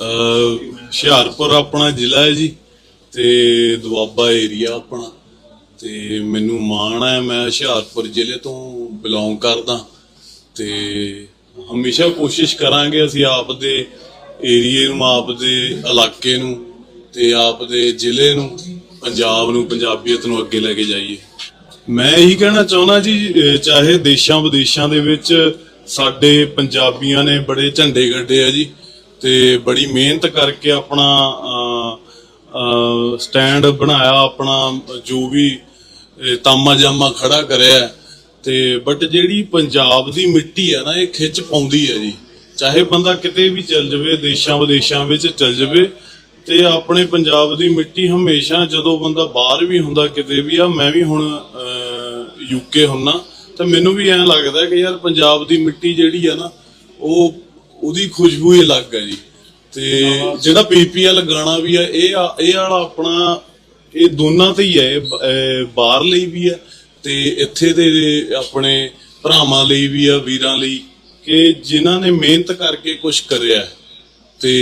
ਹੁਸ਼ਿਆਰਪੁਰ ਆਪਣਾ ਜ਼ਿਲ੍ਹਾ ਹੈ ਜੀ ਤੇ ਦੁਆਬਾ ਏਰੀਆ ਆਪਣਾ। ਤੇ ਮੈਨੂੰ ਮਾਣ ਹੈ, ਮੈਂ ਹੁਸ਼ਿਆਰਪੁਰ ਜ਼ਿਲ੍ਹੇ ਤੋਂ ਬਿਲੋਂਗ ਕਰਦਾ। ਤੇ ਹਮੇਸ਼ਾ ਕੋਸ਼ਿਸ਼ ਕਰਾਂਗੇ ਅਸੀਂ ਆਪ ਦੇ ਏਰੀਏ ਨੂੰ ਆਪ ਦੇ ਇਲਾਕੇ ਨੂੰ ਤੇ ਆਪ ਦੇ ਜ਼ਿਲ੍ਹੇ ਨੂੰ, ਪੰਜਾਬ ਨੂੰ, ਪੰਜਾਬੀਅਤ ਨੂੰ ਅੱਗੇ ਲੈ ਕੇ ਜਾਈਏ। ਮੈਂ ਇਹੀ ਕਹਿਣਾ ਚਾਹੁੰਦਾ ਜੀ ਚਾਹੇ ਦੇਸ਼ਾਂ ਵਿਦੇਸ਼ਾਂ ਦੇ ਵਿੱਚ ਸਾਡੇ ਪੰਜਾਬੀਆਂ ਨੇ ਬੜੇ ਝੰਡੇ ਗੱਡੇ ਆ ਜੀ। ਤੇ ਬੜੀ ਮਿਹਨਤ ਕਰਕੇ ਆਪਣਾ ਸਟੈਂਡ ਬਣਾਇਆ, ਆਪਣਾ ਜੋ ਵੀ ਤਾਮਾ ਜਾਮਾ ਖੜਾ ਕਰਿਆ। ਤੇ ਬਟ ਜਿਹੜੀ ਪੰਜਾਬ ਦੀ ਮਿੱਟੀ ਆ ਨਾ, ਇਹ ਖਿੱਚ ਪਾਉਂਦੀ ਹੈ ਜੀ। ਚਾਹੇ ਬੰਦਾ ਕਿਤੇ ਵੀ ਚੱਲ ਜਾਵੇ ਦੇਸ਼ਾਂ ਵਿਦੇਸ਼ਾਂ ਵਿੱਚ ਚੱਲ ਜਾਵੇ, ਤੇ ਆਪਣੇ ਪੰਜਾਬ ਦੀ ਮਿੱਟੀ ਹਮੇਸ਼ਾ ਜਦੋਂ ਬੰਦਾ ਬਾਹਰ ਵੀ ਹੁੰਦਾ, ਕਿਤੇ ਵੀ ਆ, ਮੈਂ ਵੀ ਹੁਣ ਯੂਕੇ ਹੁੰਨਾ, ਤਾਂ ਮੈਨੂੰ ਵੀ ਐਂ ਲੱਗਦਾ ਕਿ ਯਾਰ ਪੰਜਾਬ ਦੀ ਮਿੱਟੀ ਜਿਹੜੀ ਆ ਨਾ, ਉਹ ਉਹਦੀ ਖੁਸ਼ਬੂ ਹੀ ਅਲੱਗ ਹੈ ਜੀ। ਤੇ ਜਿਹੜਾ ਪੀਪੀਐਲ ਗਾਣਾ ਵੀ ਆ ਇਹ ਇਹ ਵਾਲਾ ਆਪਣਾ, ਇਹ ਦੋਨਾਂ ਤੇ ਹੀ ਹੈ ਬਾਹਰ ਲਈ ਵੀ ਹੈ ਤੇ ਇੱਥੇ ਦੇ ਆਪਣੇ ਭਰਾਵਾਂ ਲਈ ਵੀ ਆ ਵੀਰਾਂ ਲਈ, ਕਿ ਜਿਨ੍ਹਾਂ ਨੇ ਮਿਹਨਤ ਕਰਕੇ ਕੁਝ ਕਰਿਆ ਤੇ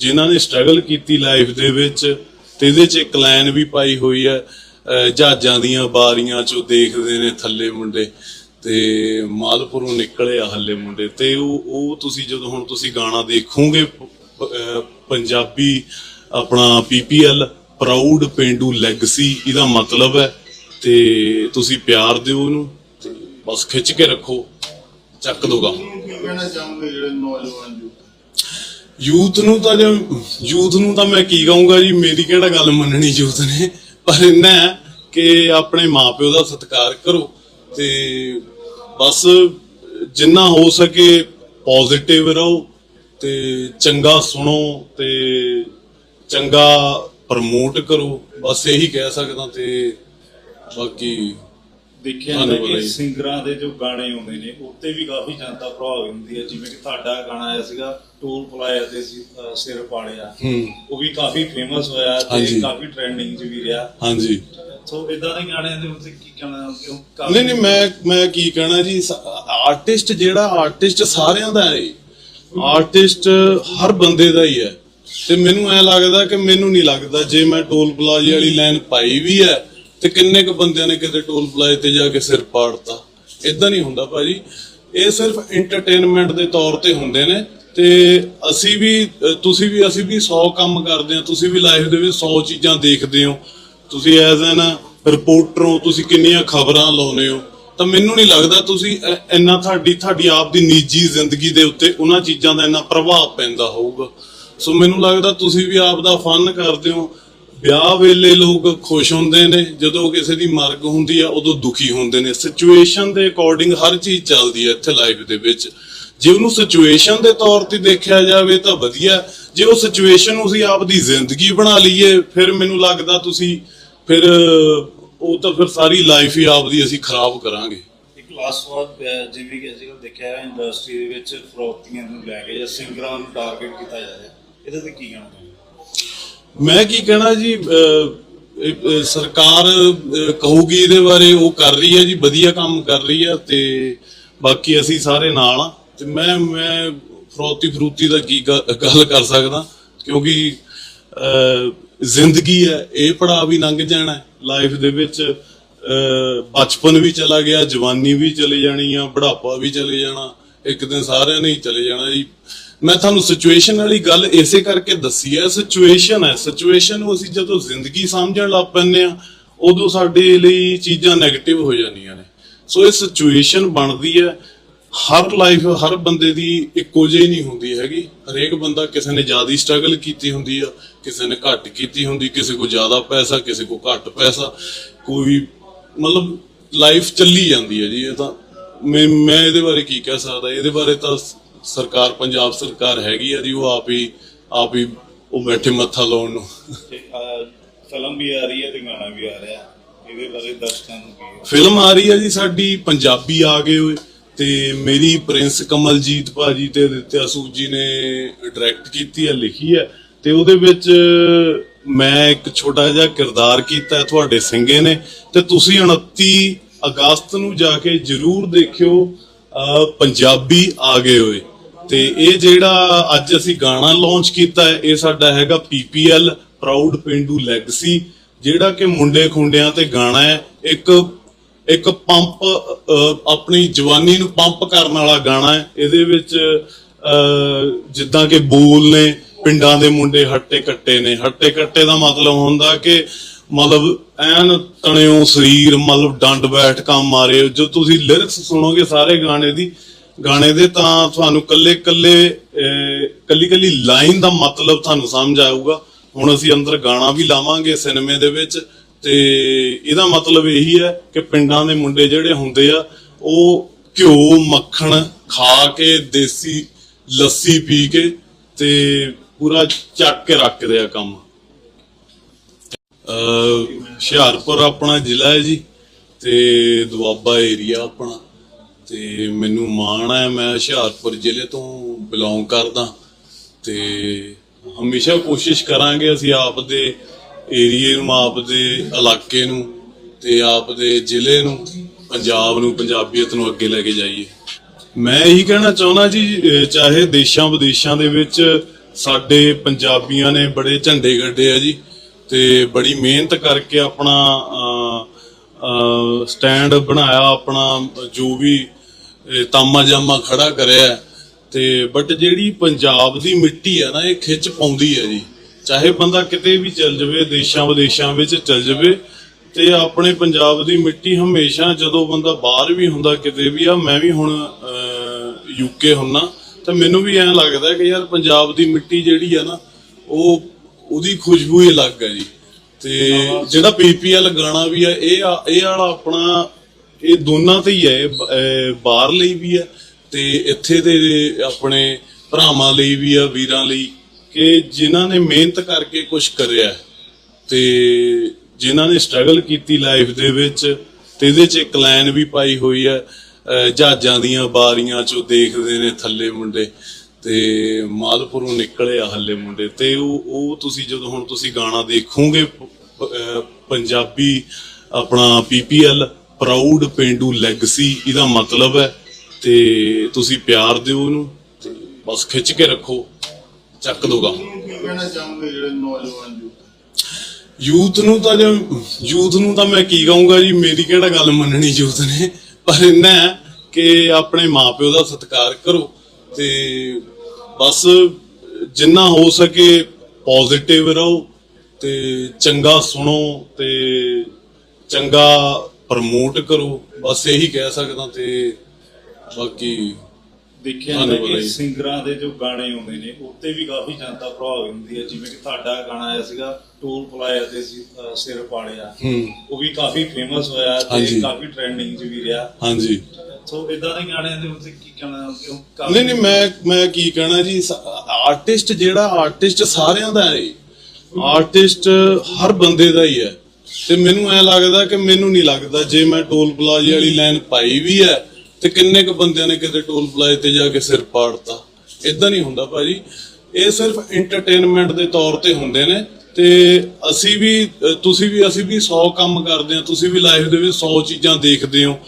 ਜਿਨ੍ਹਾਂ ਨੇ ਸਟਰਗਲ ਕੀਤੀ ਲਾਈਫ ਦੇ ਵਿੱਚ, ਤੇ ਇਹਦੇ 'ਚ ਇੱਕ ਲਾਈਨ ਵੀ ਪਾਈ ਹੋਈ ਹੈ ਜਹਾਜ਼ਾਂ ਦੀਆਂ ਬਾਰੀਆਂ 'ਚੋਂ ਦੇਖਦੇ ਨੇ ਥੱਲੇ ਮੁੰਡੇ। ਤੇ ਮਾਲਪੁਰੋਂ ਨਿਕਲੇ ਆ ਹੱਲੇ ਮੁੰਡੇ ਤੇ ਉਹ ਉਹ ਤੁਸੀਂ ਜਦੋਂ ਹੁਣ ਤੁਸੀਂ ਗਾਣਾ ਦੇਖੋਗੇ ਪੰਜਾਬੀ ਆਪਣਾ ਪੀਪੀਐਲ ਪ੍ਰਾਊਡ ਪਿੰਡੂ ਲੈਗਸੀ ਇਹਦਾ ਮਤਲਬ ਹੈ। ਤੇ ਤੁਸੀਂ ਪਿਆਰ ਦਿਓ ਉਹਨੂੰ ਤੇ ਬਸ ਖਿੱਚ ਕੇ ਰੱਖੋ ਚੱਕ ਦੋਗਾ ਕੀ ਕਹਿਣਾ ਚਾਹੋਗੇ ਜਿਹੜੇ ਨੌਜਵਾਨ ਜੋ ਯੂਥ ਨੂੰ ਤਾਂ ਜੇ ਯੂਥ ਨੂੰ ਤਾਂ ਮੈਂ ਕੀ ਕਹੂੰਗਾ ਜੀ ਮੇਰੀ ਕਿਹੜਾ ਗੱਲ ਮੰਨਣੀ ਯੂਥ ਨੇ? ਪਰ ਹੈ ਕਿ ਆਪਣੇ ਮਾਪਿਓ ਦਾ ਸਤਿਕਾਰ ਕਰੋ ਤੇ ਬਸ ਜਿੰਨਾ ਹੋ ਸਕੇ ਪੋਜ਼ਿਟਿਵ ਰਹੋ ਤੇ ਚੰਗਾ ਸੁਣੋ ਤੇ ਚੰਗਾ ਪ੍ਰਮੋਟ ਕਰੋ। ਬਸ ਇਹੀ ਕਹਿ ਸਕਦਾ ਤੇ ਬਾਕੀ ਦੇਖਿਆ ਜਾਂਦਾ ਕਿ। ਸਿੰਗਰਾਂ ਦੇ ਜੋ ਗਾਣੇ ਆਉਂਦੇ ਨੇ ਉੱਤੇ ਵੀ ਕਾਫੀ ਜਨਤਾ ਪ੍ਰਭਾਵਿਤ ਹੁੰਦੀ ਹੈ। ਜਿਵੇਂ ਕਿ ਤੁਹਾਡਾ ਗਾਣਾ ਆਇਆ ਸੀਗਾ ਟੋਲ ਪਲਾਇਆ ਤੇ ਸਿਰ ਪਾੜਿਆ। ਉਹ ਵੀ ਕਾਫੀ ਫੇਮਸ ਹੋਇਆ। ਤੇ ਕਾਫੀ ਟ੍ਰੈਂਡਿੰਗ 'ਚ ਵੀ ਰਿਹਾ। ਹਾਂਜੀ। ਸੋ ਇਦਾਂ ਦੇ ਗਾਣਿਆਂ ਦੇ ਉੱਤੇ ਕੀ ਕਹਿਣਾ ਕਿਉਂ ਨਹੀਂ ਨਹੀਂ ਮੈਂ ਮੈਂ ਕੀ ਕਹਿਣਾ ਜੀ? ਆਰਟਿਸਟ ਜਿਹੜਾ ਆਰਟਿਸਟ ਸਾਰਿਆਂ ਦਾ ਹੈ। ਆਰਟਿਸਟ ਹਰ ਬੰਦੇ ਦਾ ਹੀ ਹੈ। ਤੇ ਮੈਨੂੰ ਐ ਲੱਗਦਾ ਕਿ ਮੈਨੂੰ ਨਹੀਂ ਲੱਗਦਾ ਜੇ ਮੈਂ ਟੋਲ ਪਲਾਜ਼ੇ ਵਾਲੀ ਲਾਈਨ ਪਾਈ ਵੀ ਹੈ ਤੇ ਕਿੰਨੇ ਕੁ ਬੰਦਿਆਂ ਨੇ ਕਿਤੇ ਟੋਲ ਪਲਾਜ਼ੇ ਤੇ ਜਾ ਕੇ ਸਿਰ ਪਾੜਤਾ। ਇਦਾਂ ਨਹੀਂ ਹੁੰਦਾ ਭਾਜੀ। ਇਹ ਸਿਰਫ ਐਂਟਰਟੇਨਮੈਂਟ ਦੇ ਤੌਰ ਤੇ ਹੁੰਦੇ ਨੇ। ਤੇ ਅਸੀਂ ਵੀ ਅ, ਤੁਸੀਂ ਵੀ ਅਸੀਂ ਵੀ 100 ਕੰਮ ਕਰਦੇ ਆ ਤੁਸੀਂ ਵੀ ਲਾਈਫ ਦੇ ਵਿੱਚ 100 ਚੀਜ਼ਾਂ ਦੇਖਦੇ ਹੋ। ਤੁਸੀਂ ਐਜ਼ ਐਨ ਰਿਪੋਰਟਰ ਹੋ, ਤੁਸੀਂ ਕਿੰਨੀਆਂ ਖਬਰਾਂ ਲਾਉਨੇ ਹੋ, ਤਾਂ ਮੈਨੂੰ ਨਹੀਂ ਲੱਗਦਾ ਤੁਸੀਂ ਇੰਨਾ ਤੁਹਾਡੀ ਤੁਹਾਡੀ ਆਪ ਦੀ ਨਿੱਜੀ ਜ਼ਿੰਦਗੀ ਦੇ ਉੱਤੇ ਉਹਨਾਂ ਚੀਜ਼ਾਂ ਦਾ ਇੰਨਾ ਪ੍ਰਭਾਵ ਪੈਂਦਾ ਹੋਊਗਾ। ਸੋ ਮੈਨੂੰ ਲੱਗਦਾ ਤੁਸੀਂ ਵੀ ਆਪ ਦਾ ਫਨ ਕਰਦੇ ਹੋ। ਵਿਆਹ ਵੇਲੇ ਲੋਕ ਖੁਸ਼ ਹੁੰਦੇ ਨੇ, ਜਦੋਂ ਕਿਸੇ ਦੀ ਮਰਗ ਹੁੰਦੀ ਆ, ਉਦੋਂ ਦੁਖੀ ਹੁੰਦੇ ਨੇ। ਸਿਚੁਏਸ਼ਨ ਦੇ ਅਕੋਰਡਿੰਗ ਹਰ ਚੀਜ਼ ਚੱਲਦੀ ਹੈ ਇੱਥੇ ਲਾਈਫ ਦੇ ਵਿੱਚ। ਜੇ ਉਹਨੂੰ ਸਿਚੁਏਸ਼ਨ ਦੇ ਤੌਰ ਤੇ ਦੇਖਿਆ ਜਾਵੇ ਤਾਂ ਵਧੀਆ। ਜੇ ਉਹ ਸਿਚੁਏਸ਼ਨ ਨੂੰ ਅਸੀਂ ਆਪਦੀ ਜ਼ਿੰਦਗੀ ਬਣਾ ਲਈਏ, ਫਿਰ ਮੈਨੂੰ ਲੱਗਦਾ ਤੁਸੀਂ ਫਿਰ ਉਹ ਤਾਂ ਫਿਰ ਸਾਰੀ ਲਾਈਫ ਹੀ ਆਪਦੀ ਅਸੀਂ ਖਰਾਬ ਕਰਾਂਗੇ। ਇੱਕ ਲਾਸਟ ਵਾਰ ਜਿਵੇਂ ਕਿ ਅਸੀਂ ਦੇਖਿਆ ਇੰਡਸਟਰੀ ਦੇ ਵਿੱਚ ਫਰੋਕਤੀਆਂ ਨੂੰ ਲੈ ਕੇ ਜਾਂ ਸਿੰਗਰਾਂ ਨੂੰ ਟਾਰਗੇਟ ਕੀਤਾ ਜਾ ਰਿਹਾ ਇਹਦੇ ਤੇ ਕੀ ਕਹਿਣਾ ਮੈਂ ਕੀ ਕਹਿਣਾ ਜੀ ਸਰਕਾਰ ਕਹੂਗੀ ਇਹਦੇ ਬਾਰੇ ਉਹ ਕਰ ਰਹੀ ਹੈ ਜੀ ਵਧੀਆ ਕੰਮ ਕਰ ਰਹੀ ਹੈ ਤੇ ਬਾਕੀ ਅਸੀਂ ਸਾਰੇ ਨਾਲ ਆ ਤੇ ਮੈਂ ਮੈਂ ਫਰੋਤੀ ਫਰੂਤੀ ਦਾ ਕੀ ਗੱਲ ਕਰ ਸਕਦਾ ਕਿਉਂਕਿ ਜ਼ਿੰਦਗੀ ਹੈ, ਇਹ ਪੜਾ ਵੀ ਲੰਘ ਜਾਣਾ ਲਾਈਫ ਦੇ ਵਿੱਚ ਬਚਪਨ ਵੀ ਚਲਾ ਗਿਆ, ਜਵਾਨੀ ਵੀ ਚਲੇ ਜਾਣੀ ਆ, ਬੁਢਾਪਾ ਵੀ ਚਲੇ ਜਾਣਾ, ਇੱਕ ਦਿਨ ਸਾਰਿਆਂ ਨੇ ਹੀ ਚਲੇ ਜਾਣਾ ਜੀ। ਮੈਂ ਤੁਹਾਨੂੰ ਸਿਚੁਏਸ਼ਨ ਵਾਲੀ ਗੱਲ ਇਸੇ ਕਰਕੇ ਦੱਸੀ ਹੈ ਸਿਚੁਏਸ਼ਨ ਹੈ। ਸਿਚੁਏਸ਼ਨ ਨੂੰ ਅਸੀਂ ਜਦੋਂ ਜ਼ਿੰਦਗੀ ਸਮਝਣ ਲੱਗ ਪੈਂਦੇ ਆ ਉਦੋਂ ਸਾਡੇ ਲਈ ਚੀਜ਼ਾਂ 네ਗੇਟਿਵ ਹੋ ਜਾਂਦੀਆਂ ਨੇ। ਸੋ ਇਹ ਸਿਚੁਏਸ਼ਨ ਬਣਦੀ ਹੈ। ਹਰ ਲਾਈਫ ਹਰ ਬੰਦੇ ਦੀ ਇੱਕੋ ਜਿਹੀ ਨਹੀਂ ਹੁੰਦੀ ਹੈਗੀ। ਹਰੇਕ ਬੰਦਾ ਕਿਸੇ ਨੇ ਜ਼ਿਆਦਾ ਸਟਰਗਲ ਕੀਤੀ ਹੁੰਦੀ ਆ। ਕਿਸੇ ਨੇ ਘੱਟ ਕੀਤੀ ਹੁੰਦੀ ਕਿਸੇ ਕੋ ਜ਼ਿਆਦਾ ਪੈਸਾ ਕਿਸੇ ਕੋ ਘੱਟ ਪੈਸਾ ਕੋਈ ਮਤਲਬ ਲਾਈਫ ਚੱਲੀ ਜਾਂਦੀ ਹੈ ਜੀ ਇਹ ਤਾਂ ਮੈਂ ਮੈਂ ਇਹਦੇ ਬਾਰੇ ਕੀ ਕਹਿ ਸਕਦਾ ਇਹਦੇ ਬਾਰੇ ਤਾਂ ਸਰਕਾਰ ਪੰਜਾਬ ਸਰਕਾਰ ਹੈਗੀ ਆ ਜੀ ਉਹ ਆਪ ਹੀ ਆਪ ਹੀ ਉਹ ਬੈਠੇ ਮੱਥਾ ਲਾਉਣ ਨੂੰ ਫਿਲਮ ਵੀ ਆ ਰਹੀ ਹੈ ਤੇ ਗਾਣਾ ਵੀ ਆ ਰਿਹਾ ਇਹਦੇ ਬਾਰੇ ਦਰਸ਼ਕਾਂ ਨੂੰ ਕੀ? ਫਿਲਮ ਆ ਰਹੀ ਹੈ ਜੀ ਸਾਡੀ ਪੰਜਾਬੀ ਆ ਗਏ ਹੋਏ ਤੇ ਮੇਰੀ ਪ੍ਰਿੰਸ ਕਮਲਜੀਤ ਭਾਜੀ ਤੇ ਦਿੱਤਿਆ ਸੂਦ ਜੀ ਨੇ ਡਾਇਰੈਕਟ ਕੀਤੀ ਹੈ ਲਿਖੀ ਹੈ ਤੇ ਉਹਦੇ ਵਿੱਚ ਮੈਂ ਇੱਕ ਛੋਟਾ ਜਿਹਾ ਕਿਰਦਾਰ ਕੀਤਾ ਤੁਹਾਡੇ ਸਿੰਘੇ ਨੇ। ਤੇ ਤੁਸੀਂ 29 ਅਗਸਤ ਨੂੰ ਜਾ ਕੇ ਜਰੂਰ ਦੇਖਿਓ ਪੰਜਾਬੀ ਆ ਗਏ ਹੋਏ। ਤੇ ਇਹ ਜਿਹੜਾ ਅੱਜ ਅਸੀਂ ਗਾਣਾ ਲਾਂਚ ਕੀਤਾ ਹੈ ਇਹ ਸਾਡਾ ਹੈਗਾ ਪੀਪੀਐਲ ਪ੍ਰਾਊਡ ਪਿੰਡੂ ਲੈਗਸੀ ਜਿਹੜਾ ਕਿ ਮੁੰਡੇ ਖੁੰਡਿਆਂ ਤੇ ਗਾਣਾ ਹੈ। ਇੱਕ ਇੱਕ ਪੰਪ ਆਪਣੀ ਜਵਾਨੀ ਨੂੰ ਪੰਪ ਕਰਨ ਵਾਲਾ ਗਾਣਾ ਹੈ। ਇਹਦੇ ਵਿੱਚ ਅਹ, ਜਿੱਦਾਂ ਕਿ ਬੋਲ ਨੇ ਪਿੰਡਾਂ ਦੇ ਮੁੰਡੇ ਹੱਟੇ ਕੱਟੇ ਨੇ। ਹੱਟੇ ਕੱਟੇ ਦਾ ਮਤਲਬ ਹੁੰਦਾ ਕਿ ਮਤਲਬ ਐਨ ਤਣਿਓ ਸਰੀਰ, ਮਤਲਬ ਡੰਡ ਬੈਠ ਕੰਮ ਮਾਰੇ। ਜੋ ਤੁਸੀਂ ਲਿਰਿਕਸ ਸੁਣੋਗੇ ਸਾਰੇ ਗਾਣੇ ਦੀ, ਗਾਣੇ ਦੇ ਤਾਂ ਤੁਹਾਨੂੰ ਕੱਲੇ ਕੱਲੇ ਕੱਲੀ ਕੱਲੀ ਲਾਈਨ ਦਾ ਮਤਲਬ ਤੁਹਾਨੂੰ ਸਮਝ ਆਊਗਾ। ਹੁਣ ਅਸੀਂ ਅੰਦਰ ਗਾਣਾ ਵੀ ਲਾਵਾਂਗੇ ਸਿਨੇਮੇ ਦੇ ਵਿੱਚ ਤੇ ਇਹਦਾ ਮਤਲਬ ਇਹੀ ਹੈ ਕਿ ਪਿੰਡਾਂ ਦੇ ਮੁੰਡੇ ਜਿਹੜੇ ਹੁੰਦੇ ਆ, ਉਹ ਘਿਓ, ਮੱਖਣ ਖਾ ਕੇ, ਦੇਸੀ ਲੱਸੀ ਪੀ ਕੇ ਤੇ ਪੂਰਾ ਚੱਕ ਕੇ ਰੱਖਦੇ ਆ ਕੰਮ। ਅਹ ਹੁਸ਼ਿਆਰਪੁਰ ਆਪਣਾ ਜ਼ਿਲ੍ਹਾ ਹੈ ਜੀ, ਤੇ ਦੁਆਬਾ ਏਰੀਆ ਆਪਣਾ। ਤੇ ਮੈਨੂੰ ਮਾਣ ਹੈ, ਮੈਂ ਹੁਸ਼ਿਆਰਪੁਰ ਜ਼ਿਲ੍ਹੇ ਤੋਂ ਬਿਲੋਂਗ ਕਰਦਾ। ਤੇ ਹਮੇਸ਼ਾ ਕੋਸ਼ਿਸ਼ ਕਰਾਂਗੇ ਅਸੀਂ ਆਪ ਦੇ ਏਰੀਏ ਨੂੰ ਆਪ ਦੇ ਇਲਾਕੇ ਨੂੰ, ਤੇ ਆਪ ਦੇ ਜ਼ਿਲ੍ਹੇ ਨੂੰ, ਪੰਜਾਬ ਨੂੰ, ਪੰਜਾਬੀਅਤ ਨੂੰ ਅੱਗੇ ਲੈ ਕੇ ਜਾਈਏ। ਮੈਂ ਇਹੀ ਕਹਿਣਾ ਚਾਹੁੰਦਾ ਜੀ ਚਾਹੇ ਦੇਸ਼ਾਂ ਵਿਦੇਸ਼ਾਂ ਦੇ ਵਿੱਚ ਸਾਡੇ ਪੰਜਾਬੀਆਂ ਨੇ ਬੜੇ ਝੰਡੇ ਗੱਡੇ ਆ ਜੀ ਤੇ ਬੜੀ ਮਿਹਨਤ ਕਰਕੇ ਆਪਣਾ ਸਟੈਂਡ ਬਣਾਇਆ, ਆਪਣਾ ਜੋ ਵੀ ਤਾਮਾ ਜਾਮਾ ਖੜਾ ਕਰਿਆ। ਤੇ ਬਟ ਜਿਹੜੀ ਪੰਜਾਬ ਦੀ ਮਿੱਟੀ ਆ ਨਾ, ਇਹ ਖਿੱਚ ਪਾਉਂਦੀ ਹੈ ਜੀ। ਚਾਹੇ ਬੰਦਾ ਕਿਤੇ ਵੀ ਚੱਲ ਜਾਵੇ ਦੇਸ਼ਾਂ ਵਿਦੇਸ਼ਾਂ ਵਿੱਚ ਚੱਲ ਜਾਵੇ, ਤੇ ਆਪਣੇ ਪੰਜਾਬ ਦੀ ਮਿੱਟੀ ਹਮੇਸ਼ਾ ਜਦੋਂ ਬੰਦਾ ਬਾਹਰ ਵੀ ਹੁੰਦਾ, ਕਿਤੇ ਵੀ ਆ, ਮੈਂ ਵੀ ਹੁਣ ਯੂਕੇ ਹੁੰਨਾ ਤਾਂ ਮੈਨੂੰ ਵੀ ਐਂ ਲੱਗਦਾ ਕਿ ਯਾਰ ਪੰਜਾਬ ਦੀ ਮਿੱਟੀ ਜਿਹੜੀ ਆ ਨਾ, ਉਹ ਉਹਦੀ ਖੁਸ਼ਬੂ ਹੀ ਅਲੱਗ ਹੈ ਜੀ। ਤੇ ਜਿਹੜਾ ਪੀਪੀਐਲ ਗਾਣਾ ਵੀ ਹੈ ਇਹ ਇਹ ਵਾਲਾ ਆਪਣਾ, ਇਹ ਦੋਨਾਂ ਤੇ ਹੀ ਹੈ ਬਾਹਰ ਲਈ ਵੀ ਹੈ ਤੇ ਇੱਥੇ ਦੇ ਆਪਣੇ ਭਰਾਵਾਂ ਲਈ ਵੀ ਆ, ਵੀਰਾਂ ਲਈ, ਕਿ ਜਿਨ੍ਹਾਂ ਨੇ ਮਿਹਨਤ ਕਰਕੇ ਕੁਝ ਕਰਿਆ। ਤੇ ਜਿਨ੍ਹਾਂ ਨੇ ਸਟਰਗਲ ਕੀਤੀ ਲਾਈਫ ਦੇ ਵਿੱਚ, ਤੇ ਇਹਦੇ 'ਚ ਇੱਕ ਲਾਈਨ ਵੀ ਪਾਈ ਹੋਈ ਹੈ ਜਹਾਜ਼ਾਂ ਦੀਆਂ ਬਾਰੀਆਂ 'ਚੋਂ ਦੇਖਦੇ ਨੇ ਥੱਲੇ ਮੁੰਡੇ ਤੇ ਮਾਲਪੁਰੋਂ ਨਿਕਲੇ ਆ ਹੱਲੇ ਮੁੰਡੇ ਤੇ ਉਹ ਉਹ ਤੁਸੀਂ ਜਦੋਂ ਹੁਣ ਤੁਸੀਂ ਗਾਣਾ ਦੇਖੋਗੇ ਪੰਜਾਬੀ ਆਪਣਾ ਪੀਪੀਐਲ ਪ੍ਰਾਊਡ ਪਿੰਡੂ ਲੈਗਸੀ ਇਹਦਾ ਮਤਲਬ ਹੈ ਤੇ ਤੁਸੀਂ ਪਿਆਰ ਦਿਓ ਉਹਨੂੰ ਤੇ ਬਸ ਖਿੱਚ ਕੇ ਰੱਖੋ ਚੱਕ ਦੋਗਾ ਕਹਿਣਾ ਚਾਹੋਗੇ ਜਿਹੜੇ ਨੌਜਵਾਨ ਯੂਥ ਨੂੰ ਤਾਂ ਜੇ ਯੂਥ ਨੂੰ ਤਾਂ ਮੈਂ ਕੀ ਕਹੂੰਗਾ ਜੀ ਮੇਰੀ ਕਿਹੜਾ ਗੱਲ ਮੰਨਣੀ ਯੂਥ ਨੇ? ਪਰ ਇੰਨਾ ਕਿ ਆਪਣੇ ਮਾਪਿਓ ਦਾ ਸਤਿਕਾਰ ਕਰੋ ਤੇ ਬਸ ਜਿੰਨਾ ਹੋ ਸਕੇ ਪੋਜ਼ਿਟਿਵ ਰਹੋ ਤੇ ਚੰਗਾ ਸੁਣੋ ਤੇ ਚੰਗਾ ਪ੍ਰਮੋਟ ਕਰੋ। ਬਸ ਇਹੀ ਕਹਿ ਸਕਦਾ ਤੇ ਬਾਕੀ ਦੇਖਿਆ ਧੰਨਵਾਦ ਕਿ ਜੀ। ਸਿੰਗਰਾਂ ਦੇ ਜੋ ਗਾਣੇ ਆਉਂਦੇ ਨੇ ਉੱਤੇ ਵੀ ਕਾਫੀ ਜਨਤਾ ਪ੍ਰਭਾਵਿਤ ਹੁੰਦੀ ਹੈ। ਜਿਵੇਂ ਕਿ ਤੁਹਾਡਾ ਗਾਣਾ ਆਇਆ ਸੀਗਾ ਟੋਲ ਪਲਾਇਆ ਤੇ ਸੀ ਅਹ ਸਿਰ ਪਾੜਿਆ। ਹੂੰ। ਉਹ ਵੀ ਕਾਫੀ ਫੇਮਸ ਹੋਇਆ ਤੇ ਹਾਂਜੀ। ਕਾਫੀ ਟ੍ਰੈਂਡਿੰਗ 'ਚ ਵੀ ਰਿਹਾ। ਹਾਂਜੀ। ਸੋ ਇਦਾਂ ਦੇ ਗਾਣਿਆਂ ਦੇ ਉੱਤੇ ਕੀ ਕਹਿਣਾ ਕਿ ਉਹ ਕਾਫੀ- ਨਹੀਂ ਨਹੀਂ ਮੈਂ ਮੈਂ ਕੀ ਕਹਿਣਾ ਜੀ ਆਰਟਿਸਟ ਜਿਹੜਾ ਆਰਟਿਸਟ ਸਾਰਿਆਂ ਦਾ ਹੈ। ਆਰਟਿਸਟ ਹਰ ਬੰਦੇ ਦਾ ਹੀ ਹੈ। ਤੇ ਮੈਨੂੰ ਐ ਲੱਗਦਾ ਕਿ ਮੈਨੂੰ ਨਹੀਂ ਲੱਗਦਾ ਜੇ ਮੈਂ ਟੋਲ ਪਲਾਜ਼ੇ ਵਾਲੀ ਲਾਈਨ ਪਾਈ ਵੀ ਹੈ ਤੇ ਕਿੰਨੇ ਕੁ ਬੰਦਿਆਂ ਨੇ ਕਿਤੇ ਟੋਲ ਪਲਾਜ਼ੇ ਤੇ ਜਾ ਕੇ ਸਿਰ ਪਾੜਤਾ? ਇਦਾਂ ਨਹੀਂ ਹੁੰਦਾ ਭਾਜੀ। ਇਹ ਸਿਰਫ ਐਂਟਰਟੇਨਮੈਂਟ ਦੇ ਤੌਰ ਤੇ ਹੁੰਦੇ ਨੇ ਤੇ ਅਸੀਂ ਵੀ, ਤੁਸੀਂ ਵੀ, ਅਸੀਂ ਵੀ 100 ਕੰਮ ਕਰਦੇ ਹਾਂ। ਤੁਸੀਂ ਵੀ ਲਾਈਫ ਦੇ ਵਿੱਚ 100 ਚੀਜ਼ਾਂ ਦੇਖਦੇ ਹੋ।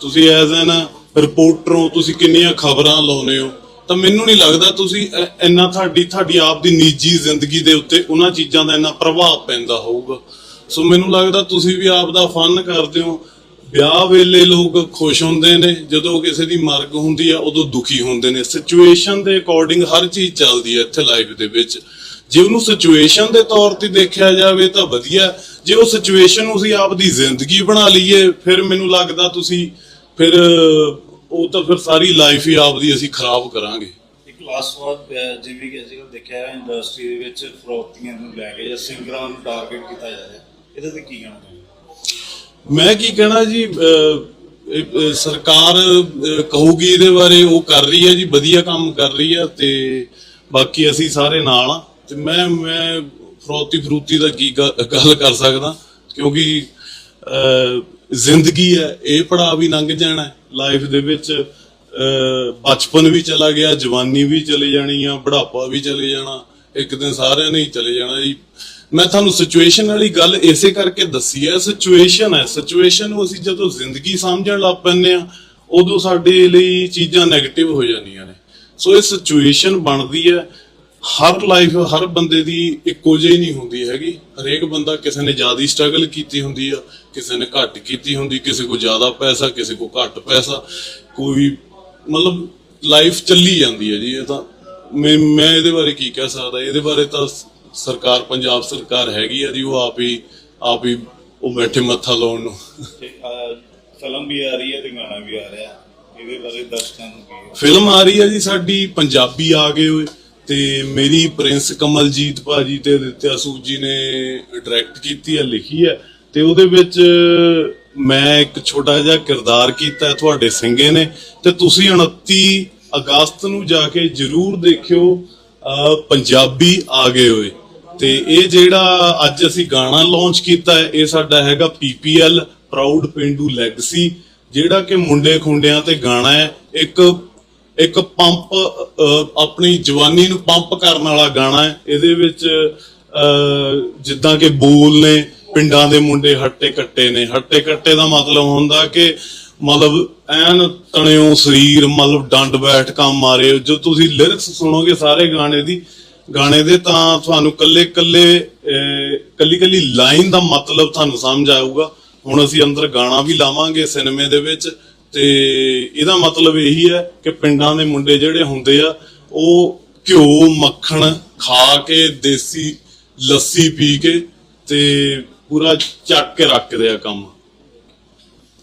ਤੁਸੀਂ ਐਜ਼ ਐਨ ਰਿਪੋਰਟਰ ਹੋ, ਤੁਸੀਂ ਕਿੰਨੀਆਂ ਖਬਰਾਂ ਲਾਉਨੇ ਹੋ। ਤਾਂ ਮੈਨੂੰ ਨਹੀਂ ਲੱਗਦਾ ਤੁਸੀਂ ਇ- ਇੰਨਾ ਤੁਹਾਡੀ ਤੁਹਾਡੀ ਆਪ ਦੀ ਨਿੱਜੀ ਜ਼ਿੰਦਗੀ ਦੇ ਉੱਤੇ ਉਹਨਾਂ ਚੀਜ਼ਾਂ ਦਾ ਇੰਨਾ ਪ੍ਰਭਾਵ ਪੈਂਦਾ ਹੋਊਗਾ। ਸੋ ਮੈਨੂੰ ਲੱਗਦਾ ਤੁਸੀਂ ਵੀ ਆਪ ਦਾ ਫਨ ਕਰਦੇ ਹੋ। ਵਿਆਹ ਵੇਲੇ ਲੋਕ ਖੁਸ਼ ਹੁੰਦੇ ਨੇ, ਜਦੋਂ ਕਿਸੇ ਦੀ ਮਰਗ ਹੁੰਦੀ ਆ, ਉਦੋਂ ਦੁਖੀ ਹੁੰਦੇ ਨੇ। ਸਿਚੁਏਸ਼ਨ ਦੇ ਅਕੋਰਡਿੰਗ ਹਰ ਚੀਜ਼ ਚੱਲਦੀ ਹੈ ਇੱਥੇ ਲਾਈਫ ਦੇ ਵਿੱਚ। ਜੇ ਉਹਨੂੰ ਸਿਚੁਏਸ਼ਨ ਦੇ ਤੌਰ ਤੇ ਦੇਖਿਆ ਜਾਵੇ ਤਾਂ ਵਧੀਆ। ਜੇ ਉਹ ਸਿਚੁਏਸ਼ਨ ਨੂੰ ਅਸੀਂ ਆਪ ਜ਼ਿੰਦਗੀ ਬਣਾ ਲਈਏ, ਫਿਰ ਮੈਨੂੰ ਲੱਗਦਾ ਤੁਸੀਂ ਫਿਰ, ਉਹ ਤਾਂ ਫਿਰ ਸਾਰੀ ਲਾਈਫ ਹੀ ਆਪ ਦੀ ਅਸੀਂ ਖਰਾਬ ਕਰਾਂਗੇ। ਲਾਸਟ ਵਾਰ ਜਿਵੇਂ ਕਿ ਅਸੀਂ ਦੇਖਿਆ ਇੰਡਸਟਰੀ ਦੇ ਵਿੱਚ ਫਰੋਕਤੀਆਂ ਨੂੰ ਲੈ ਕੇ ਜਾਂ ਸਿੰਗਰਾਂ ਨੂੰ ਟਾਰਗੇਟ ਕੀਤਾ ਜਾ ਰਿਹਾ ਇਹਦੇ ਤੇ ਕੀ ਕਹਿਣਾ ਮੈਂ ਕੀ ਕਹਿਣਾ ਜੀ ਸਰਕਾਰ ਕਹੂਗੀ ਇਹਦੇ ਬਾਰੇ ਉਹ ਕਰ ਰਹੀ ਹੈ ਜੀ ਵਧੀਆ ਕੰਮ ਕਰ ਰਹੀ ਹੈ ਤੇ ਬਾਕੀ ਅਸੀਂ ਸਾਰੇ ਨਾਲ ਆ ਤੇ ਮੈਂ ਮੈਂ ਫਰੋਤੀ ਫਰੂਤੀ ਦਾ ਕੀ ਗੱਲ ਕਰ ਸਕਦਾ ਕਿਉਂਕਿ ਅਹ, ਜ਼ਿੰਦਗੀ ਹੈ ਇਹ ਪੜਾਅ ਵੀ ਲੰਘ ਜਾਣਾ ਲਾਈਫ ਦੇ ਵਿੱਚ। ਅਹ, ਬਚਪਨ ਵੀ ਚਲਾ ਗਿਆ ਜਵਾਨੀ ਵੀ ਚਲੇ ਜਾਣੀ ਆ ਬੁਢਾਪਾ ਵੀ ਚਲੇ ਜਾਣਾ ਇੱਕ ਦਿਨ ਸਾਰਿਆਂ ਨੇ ਹੀ ਚਲੇ ਜਾਣਾ ਜੀ। ਮੈਂ ਤੁਹਾਨੂੰ ਸਿਚੁਏਸ਼ਨ ਵਾਲੀ ਗੱਲ ਇਸੇ ਕਰਕੇ ਦੱਸੀ ਹੈ ਸਿਚੁਏਸ਼ਨ ਹੈ। ਸਿਚੁਏਸ਼ਨ ਨੂੰ ਅਸੀਂ ਜਦੋਂ ਜ਼ਿੰਦਗੀ ਸਮਝਣ ਲੱਗ ਪੈਂਦੇ ਆ ਉਦੋਂ ਸਾਡੇ ਲਈ ਚੀਜ਼ਾਂ 네ਗੇਟਿਵ ਹੋ ਜਾਂਦੀਆਂ ਨੇ। ਸੋ ਇਹ ਸਿਚੁਏਸ਼ਨ ਬਣਦੀ ਹੈ। ਹਰ ਲਾਈਫ ਹਰ ਬੰਦੇ ਦੀ ਇੱਕੋ ਜਿਹੀ ਨਹੀਂ ਹੁੰਦੀ ਹੈਗੀ। ਹਰੇਕ ਬੰਦਾ ਕਿਸੇ ਨੇ ਜ਼ਿਆਦਾ ਸਟਰਗਲ ਕੀਤੀ ਹੁੰਦੀ ਆ, ਕਿਸੇ ਨੇ ਘੱਟ ਕੀਤੀ ਹੁੰਦੀ, ਕਿਸੇ ਕੋ ਜ਼ਿਆਦਾ ਪੈਸਾ, ਕਿਸੇ ਕੋ ਘੱਟ ਪੈਸਾ। ਕੋਈ ਮਤਲਬ ਲਾਈਫ ਚੱਲੀ ਜਾਂਦੀ ਹੈ ਜੀ, ਇਹ ਤਾਂ। ਮੈਂ ਮੈਂ ਇਹਦੇ ਬਾਰੇ ਕੀ ਕਹਿ ਸਕਦਾ? ਇਹਦੇ ਬਾਰੇ ਤਾਂ ਸਰਕਾਰ ਪੰਜਾਬ ਸਰਕਾਰ ਹੈਗੀ ਆ ਜੀ ਉਹ ਆਪ ਹੀ ਆਪ ਹੀ ਉਹ ਬੈਠੇ ਮੱਥਾ ਲਾਉਣ ਨੂੰ। ਫਿਲਮ ਵੀ ਆ ਰਹੀ ਹੈ ਤੇ ਗਾਣਾ ਵੀ ਆ ਰਿਹਾ। ਇਹਦੇ ਬਾਰੇ ਦਰਸ਼ਕਾਂ ਨੂੰ ਕੀ ਫਿਲਮ ਆ ਰਹੀ ਹੈ ਜੀ ਸਾਡੀ ਪੰਜਾਬੀ ਆ ਗਏ ਹੋਏ। ਤੇ ਮੇਰੀ ਪ੍ਰਿੰਸ ਕਮਲਜੀਤ ਭਾਜੀ ਤੇ ਦਿੱਤਿਆ ਸੂਦ ਜੀ ਨੇ ਡਾਇਰੈਕਟ ਕੀਤੀ ਹੈ ਲਿਖੀ ਹੈ। ਤੇ ਉਹਦੇ ਵਿੱਚ ਮੈਂ ਇੱਕ ਛੋਟਾ ਜਿਹਾ ਕਿਰਦਾਰ ਕੀਤਾ ਹੈ ਤੁਹਾਡੇ ਸਿੰਘੇ ਨੇ। ਤੇ ਤੁਸੀਂ 29 ਅਗਸਤ ਨੂੰ ਜਾ ਕੇ ਜਰੂਰ ਦੇਖਿਓ ਪੰਜਾਬੀ ਆ ਗਏ ਹੋਏ। ਤੇ ਇਹ ਜਿਹੜਾ ਅੱਜ ਅਸੀਂ ਗਾਣਾ ਲਾਂਚ ਕੀਤਾ ਹੈ, ਇਹ ਸਾਡਾ ਹੈਗਾ ਪੀਪੀਐਲ ਪ੍ਰਾਊਡ ਪਿੰਡੂ ਲੈਗਸੀ ਜਿਹੜਾ ਕਿ ਮੁੰਡੇ ਖੁੰਡਿਆਂ ਤੇ ਗਾਣਾ ਹੈ। ਇੱਕ ਇੱਕ ਪੰਪ ਆਪਣੀ ਜਵਾਨੀ ਨੂੰ ਪੰਪ ਕਰਨ ਵਾਲਾ ਗਾਣਾ ਹੈ। ਇਹਦੇ ਵਿੱਚ ਜਿੱਦਾਂ ਕਿ ਬੋਲ ਨੇ, ਪਿੰਡਾਂ ਦੇ ਮੁੰਡੇ ਹੱਟੇ ਕੱਟੇ ਨੇ। ਹੱਟੇ ਕੱਟੇ ਦਾ ਮਤਲਬ ਹੁੰਦਾ ਕਿ ਮਤਲਬ ਐਨ ਤਣਿਓ ਸਰੀਰ, ਮਤਲਬ ਡੰਡ ਬੈਠ ਕੰਮ ਮਾਰੇ। ਜੋ ਤੁਸੀਂ ਲਿਰਿਕਸ ਸੁਣੋਗੇ ਸਾਰੇ ਗਾਣੇ ਦੀ ਗਾਣੇ ਦੇ ਤਾਂ ਤੁਹਾਨੂੰ ਕੱਲੇ ਕੱਲੇ ਕੱਲੀ ਕੱਲੀ ਲਾਈਨ ਦਾ ਮਤਲਬ ਤੁਹਾਨੂੰ ਸਮਝ ਆਊਗਾ। ਹੁਣ ਅਸੀਂ ਅੰਦਰ ਗਾਣਾ ਵੀ ਲਾਵਾਂਗੇ ਸਿਨੇਮੇ ਦੇ ਵਿੱਚ ਤੇ ਇਹਦਾ ਮਤਲਬ ਇਹੀ ਹੈ ਕਿ ਪਿੰਡਾਂ ਦੇ ਮੁੰਡੇ ਜਿਹੜੇ ਹੁੰਦੇ ਆ, ਉਹ ਘਿਓ, ਮੱਖਣ ਖਾ ਕੇ, ਦੇਸੀ ਲੱਸੀ ਪੀ ਕੇ ਤੇ ਪੂਰਾ ਚੱਕ ਕੇ ਰੱਖਦੇ ਆ ਕੰਮ।